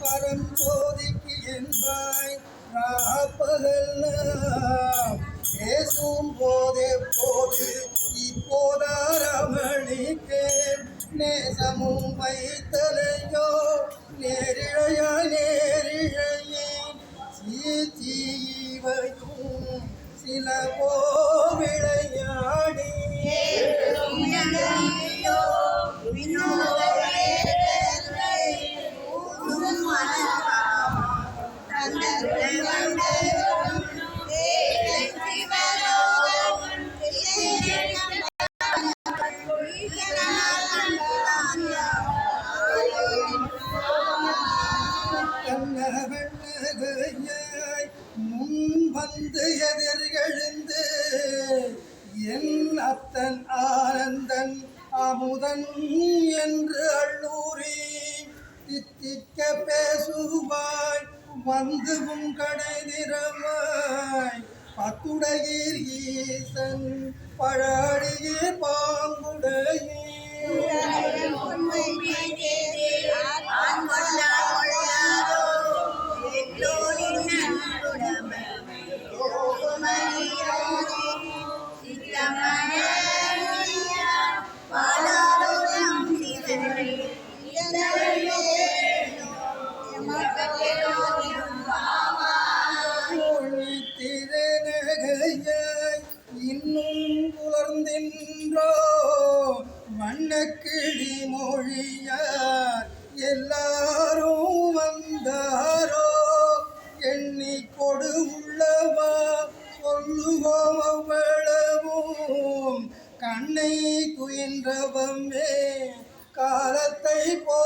பரஞ்சோதிக்கு என்பாய் ராப்பகல் பேசும் போதே போது இப்போதாரமணிக்கு நேசமும் வைத்தலையோ நேரிழையா 你来过。காலத்தை போ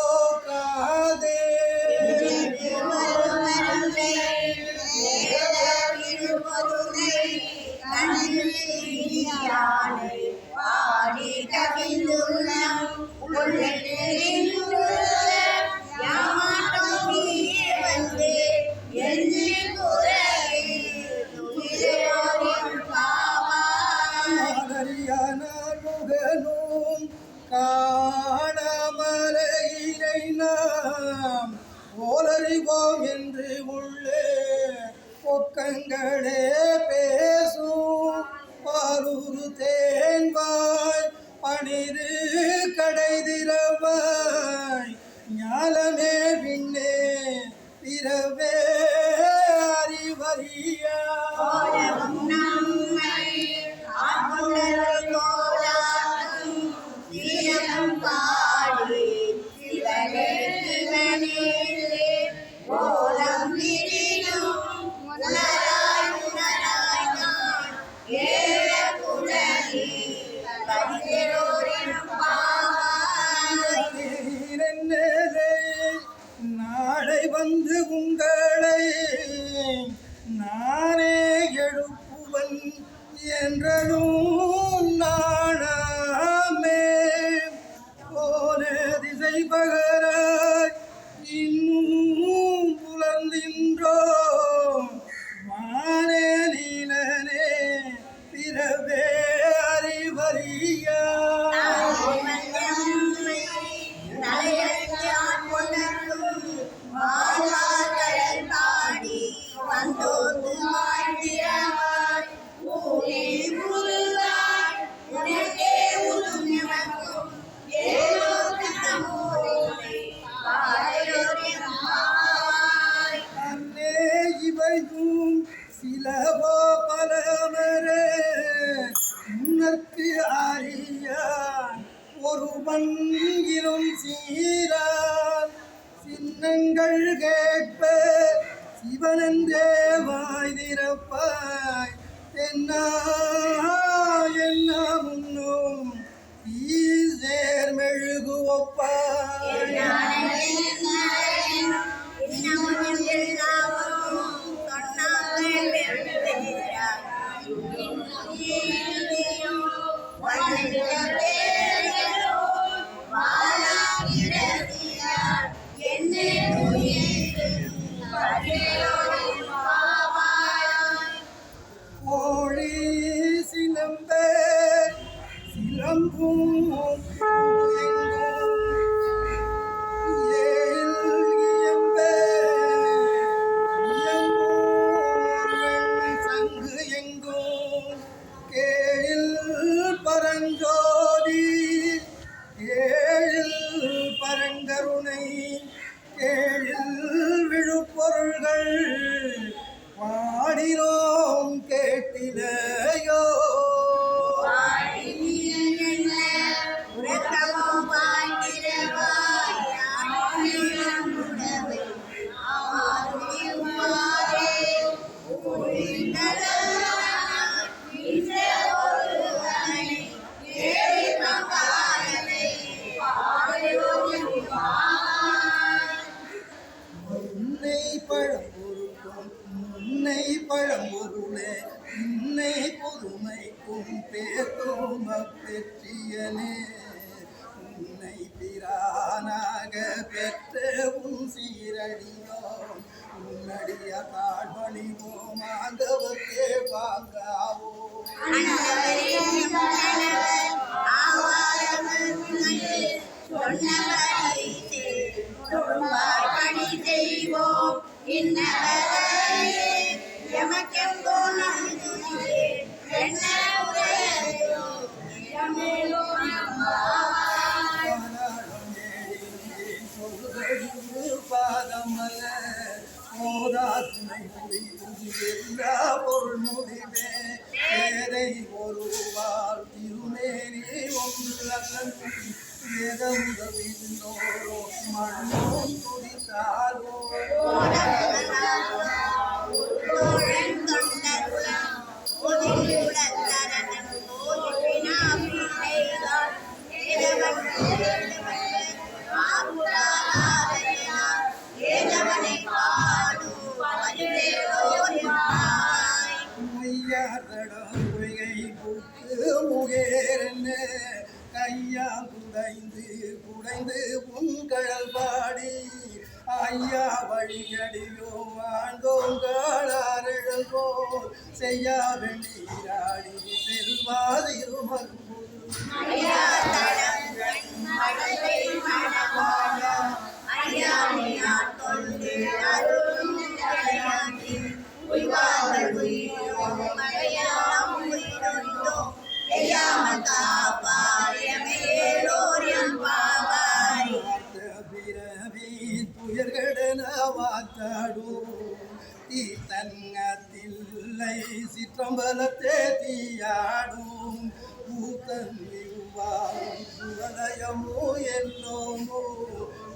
கதிரு கடைதிரவாய் ஞாலமே பின்னே பிறவே அறிவறியா. நம்மை ஒருவன் இரும் சீரான் சின்னங்கள் கேட்ப சிவனென்றே வாய்திறப்பாய் தென்னா boom. Yeah. ഗംഗവിന്ദോരോ മണ്ണോ ஐயா குடைந்து குடைந்து உங்கழல் பாடி. ஐயா வழியடியோ ஆண்டோங்காளர்கள் போல் செய்யா வெண்ணீராடி செல்வாதிருமன்பு ஐயா தடங்கள் மடலை உயிரொண்டோம் எய்யாமல் எமையேலோர் எம்பாவாய் பிறவி துயர்கடன வாத்தாடும் தீத்தங்கத்தில்லை சிற்றம்பலத்தே தீயாடும் பூத்தன்னிவாரும் புவலயமோ என்னோமோ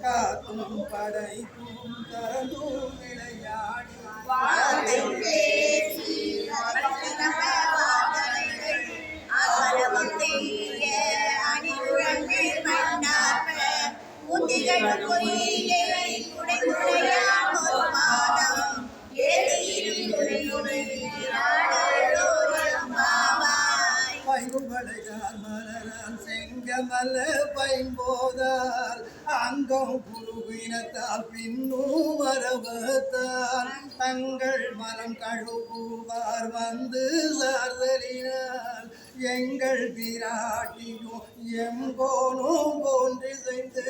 காத்தும் படைத்தும் கரந்தும் விளையாடி வார்த்தை அவரவம் செய்ய அணிகுழங்கள் மன்னார்ப உந்திகள் பொய்யை குடைமுறையான் ஒரு மாதம் ஏறியிரும் செங்கமல்ல பயன்போதால் அங்கம் குருவினத்தால் பின்னும் மரபத்தால் தங்கள் மனம் கழுவுவார் வந்து சார்தலினால் எங்கள் பிராட்டியும் எங்கோனும் போன்று செய்து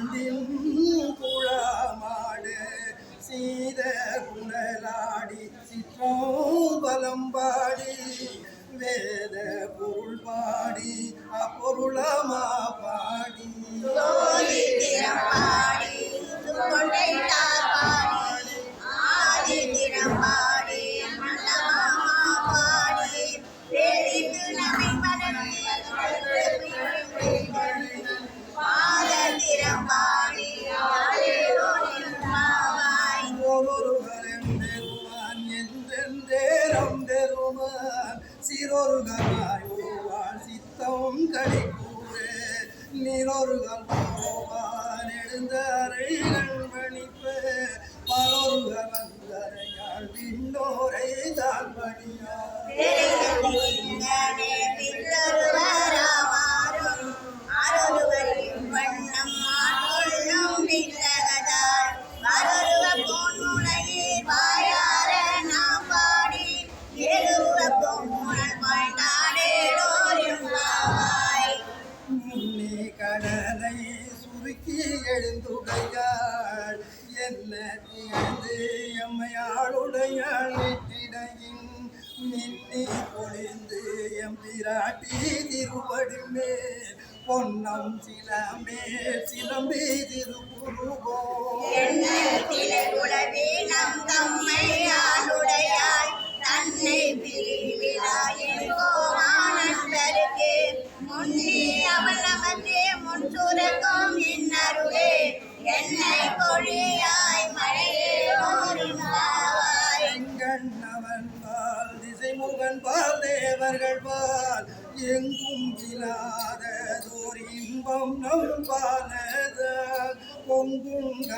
ஆண்டியும் குழமாடு சீத குணலாடி சிற்றோம்பலம்பாடி வேத பொருள் பாடி அப்பொருளமா বেদের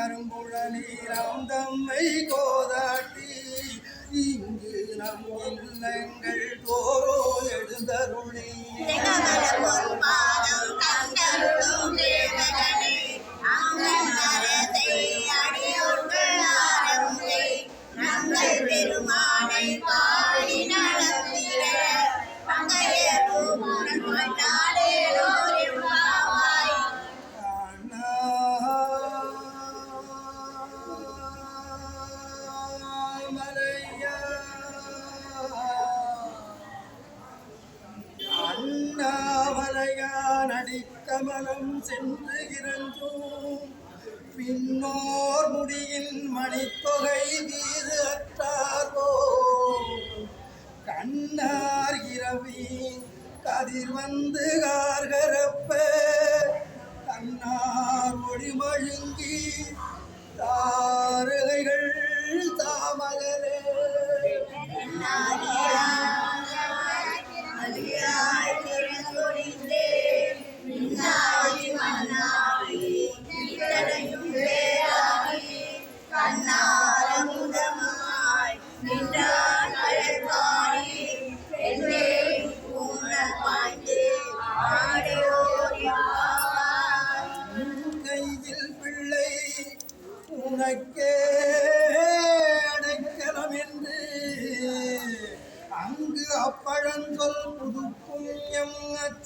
கரும்புழநீராம் தம்மை கோதாட்டி இங்கு நம் இல்லங்கள் தோரோ எழுந்தருளி.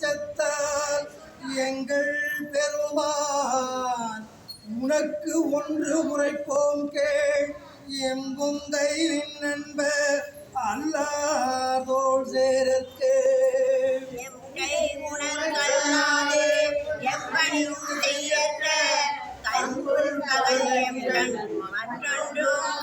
அச்சத்தால் எங்கள் பெருமான் உனக்கு ஒன்று உரைப்போம் கேள். எம்புந்தை நண்ப அல்லாதோள் சேரற்கு மற்றொன்றும்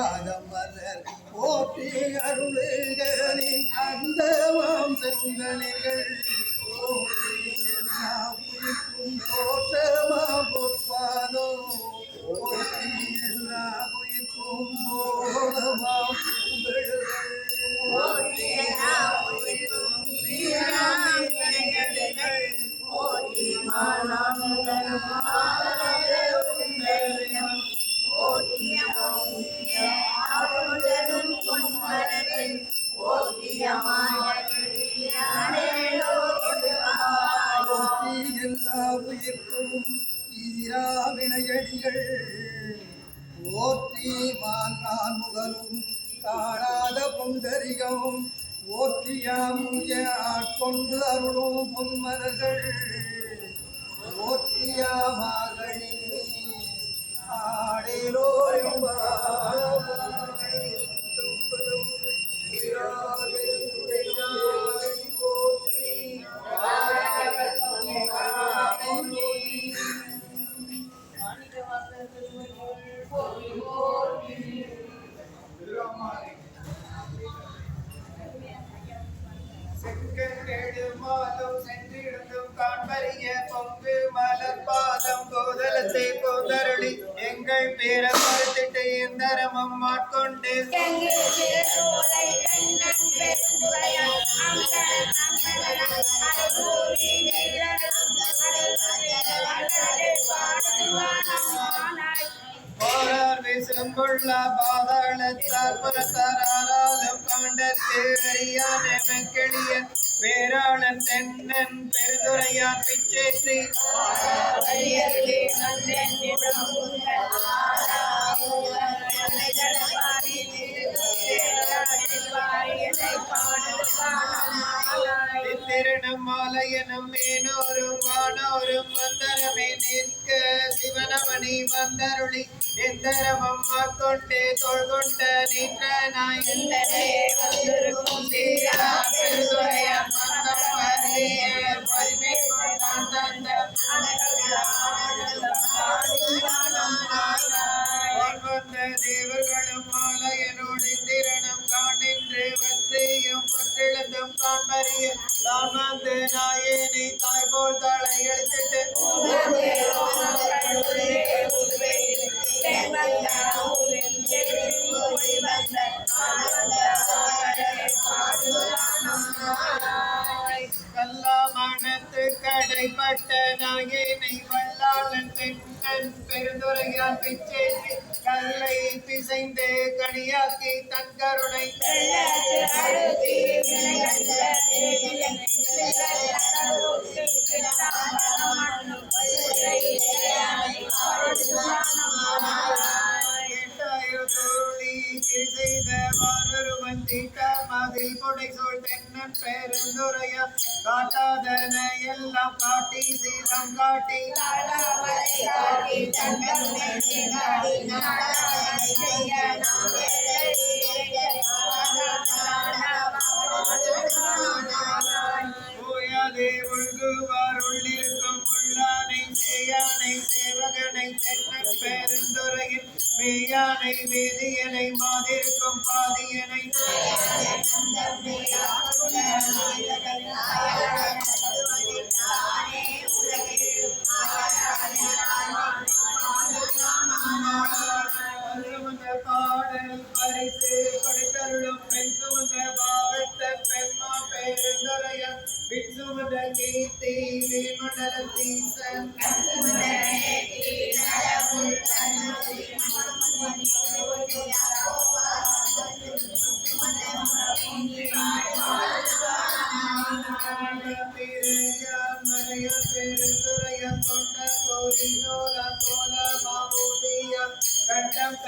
பாதமலர் போற்றி அருள்களின் அந்தமாம் செங்கலிகள் போற்றமாம் பொற்பாதோ ஓற்றி மான் முகலும் காணாத பொந்தரிகம். ஓற்றியாமுய ஆட்கொண்டு அருளும் பொன்மலர்கள். ஓற்றியா மாகழி ஆடேலோரும் பாடுவானாய் போரார் விசும்புள்ள பாதாளத்தார் புறத்தாராலும் காண்டற்கு அறியான் எமக்கெளிய வேறாளன் தென்னன் பெருதுரையான் பிச்சேற்றி. வந்தரமே நிற்க சிவனமணி வந்தருளி எந்தரமம் கொண்டே தொழ்கொண்ட நின்றனாய் எந்தனே வந்திருக்கும் தீரா பெருதுரையான் மன்னப்பரிய பிசைந்து கனியாக்கி தன் கருணை பெருந்துரையா காட்டாதன எல்லாம் காட்டி சீரம் காட்டி. ஓயாதே ஒழுகுவார் உள்ளிருக்கும் உள்ளானை செய்யானை சேவகனை தென்னன் பெருந்துரையின் மேயானை வேதியனை மாதிருக்கும் பாதியனை நாயகன்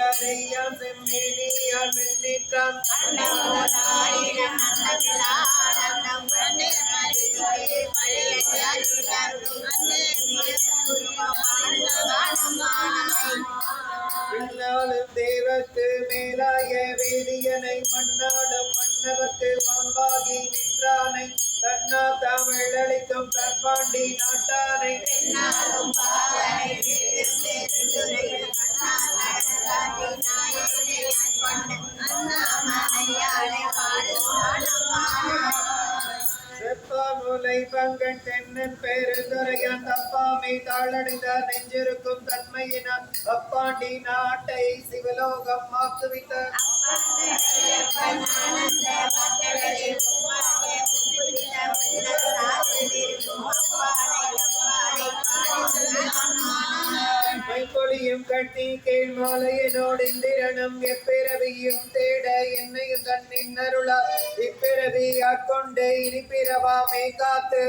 செம்மேனியான் வெண்ணிற்றான் பின்னாலும் தேவத்து மேலாய வேதியனை மண்ணாடும் மன்னவர்க்கு மாண்பாகி நின்றானை தன்னா தமிழ் அளிக்கும் தன்பாண்டி நாட்டானை செப்பாமுலை பங்கன் தென்னன் பெருந்துரையான் தப்பாமை தாளடைந்தார் நெஞ்சிருக்கும் தன்மையினான் அப்பாண்டி நாட்டை சிவலோகம் மாத்துவித்தார் மைப்பொழியும் கட்டி கேள் மாலையனோடு இந்திரனும் எப்பிறவியும் தேட என்னையும் தன்னின் அருளா இப்பிறவி ஆட்கொண்டு இனி பிறவாமே காத்து.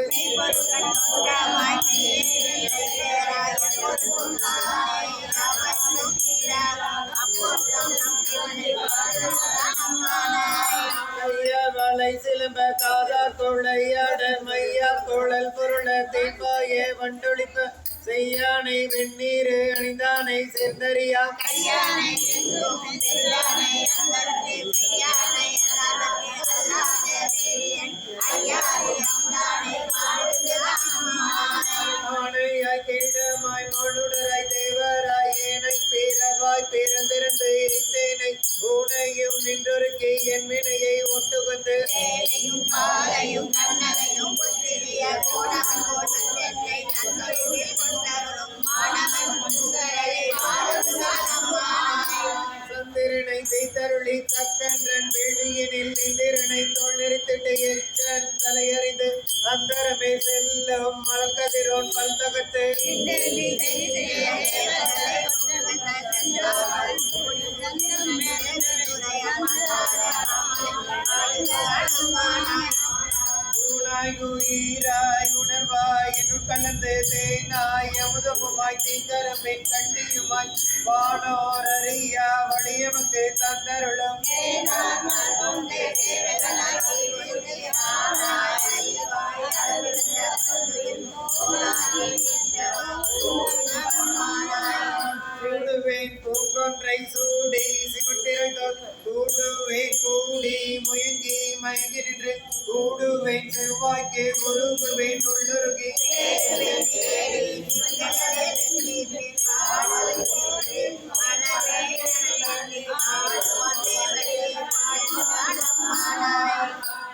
மலை சிலம்ப காதா கொள்ளையாட மையா குழல் பொருள தீபாய வண்டொழிப்ப. செய்யானை வெந்நீர் அணிந்தானை சேர்ந்தறியா? கையானை ರೋಡ್ ಕಲ್ತಗತ್ತೆ ஊனாய் உயிராய் உணர்வாய் என்னுள் கலந்து தேனாய் அமுதமுமாய் தீங்கரமே கண்டியுமாய் வானோர் அறியா வழியமக்கு தந்தருளும். சூடுவேன் பூங்கொன்றை சூடி சிவத்திரத்தோல் கூடுவேன் கூடி முயங்கி மயங்கி நின்று கூடுவேன் செவ்வாய்க்கு உருகுவேன் உள்ளுருகி.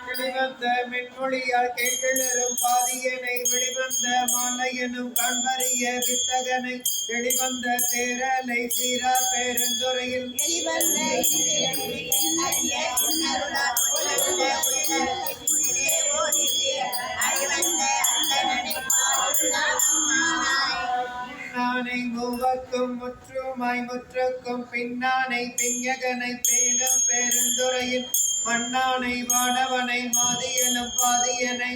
வெளிவந்த மென்மொழியால் வெளிவந்த கண்பறிய வித்தகனை வெளிவந்த தேரலை சீரா பெருந்துறையில். நானை மூவக்கும் முற்றுமாய் முற்றுக்கும் பின்னானை பிஞகனை பேணும் பெருந்துறையில். மண்ணானை வானவனை மாதியலும் பாதியனை.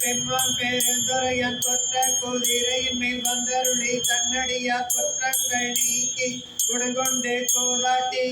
பெம்மான் பெருந்துரையன் கொற்ற குதிரையின் மேல் வந்தருளி தன்னடியார் குற்றங்கள் நீக்கி குடுகொண்டு கோதாட்டி